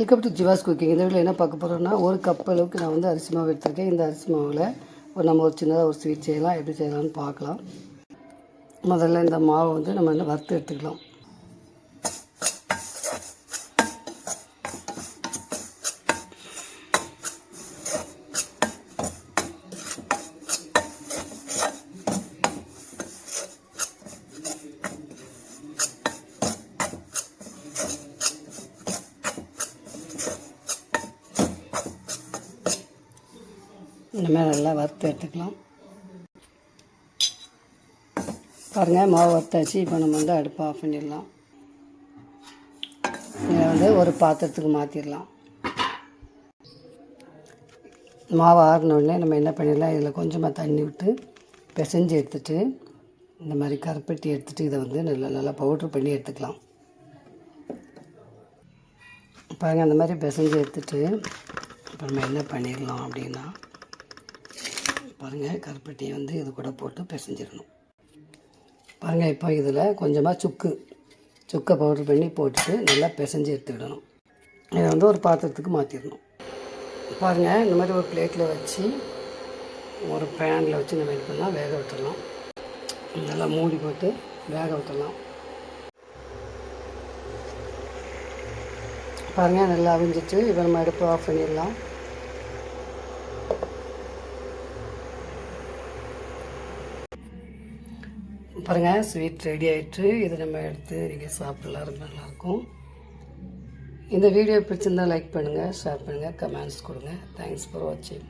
Welcome to ஜிவாஸ் cooking இந்த வீட்டில் என்ன பார்க்க போகிறோம்னா ஒரு கப் அளவுக்கு நான் வந்து அரிசி மாவு எடுத்திருக்கேன். இந்த அரிசி மாவில் ஒரு நம்ம ஒரு சின்னதாக ஒரு ஸ்வீட் செய்யலாம். எப்படி செய்யலாம்னு பார்க்கலாம். முதல்ல இந்த மாவை வந்து நம்ம என்ன வறுத்து எடுத்துக்கலாம். இந்த மாதிரி நல்லா வறுத்து எடுத்துக்கலாம். பாருங்கள் மாவு வறுத்தாச்சு. இப்போ நம்ம வந்து அடுப்பை ஆஃப் பண்ணிடலாம். இதை வந்து ஒரு பாத்திரத்துக்கு மாற்றிடலாம் மாவு ஆறினோடனே நம்ம என்ன பண்ணிடலாம் இதில் கொஞ்சமாக தண்ணி விட்டு பிசைஞ்சு எடுத்துட்டு இந்த மாதிரி கருப்பட்டி எடுத்துகிட்டு இதை வந்து நல்லா நல்லா பவுட்ரு பண்ணி எடுத்துக்கலாம். பாருங்கள் அந்த மாதிரி பிசைஞ்சு எடுத்துட்டு இப்போ நம்ம என்ன பண்ணிடலாம் அப்படின்னா பாருங்கள் கருப்பட்டியை வந்து இது கூட போட்டு பிசைஞ்சிடணும். பாருங்கள் இப்போ இதில் கொஞ்சமாக சுக்கு சுக்கை பவுடர் பண்ணி போட்டுட்டு நல்லா பிசைஞ்சு எடுத்துக்கிடணும். இதை வந்து ஒரு பாத்திரத்துக்கு மாற்றிடணும் பாருங்கள் இந்த மாதிரி ஒரு பிளேட்டில் வச்சு ஒரு பேனில் வச்சு நம்ம இது பண்ணால் வேக விட்டுடலாம். நல்லா மூடி போட்டு வேக விட்டுடலாம். பாருங்கள் நல்லா அவிஞ்சிட்டு இப்போ நம்ம அடுப்பு ஆஃப் பண்ணிடலாம். பாருங்கள் ஸ்வீட் ரெடி ஆகிட்டு இதை நம்ம எடுத்து நீங்கள் சாப்பிடலாம் ரொம்ப நல்லாயிருக்கும். இந்த வீடியோ பிடிச்சிருந்தால் லைக் பண்ணுங்கள் ஷேர் பண்ணுங்கள் கமெண்ட்ஸ் கொடுங்க. தேங்க்ஸ் ஃபார் வாட்சிங்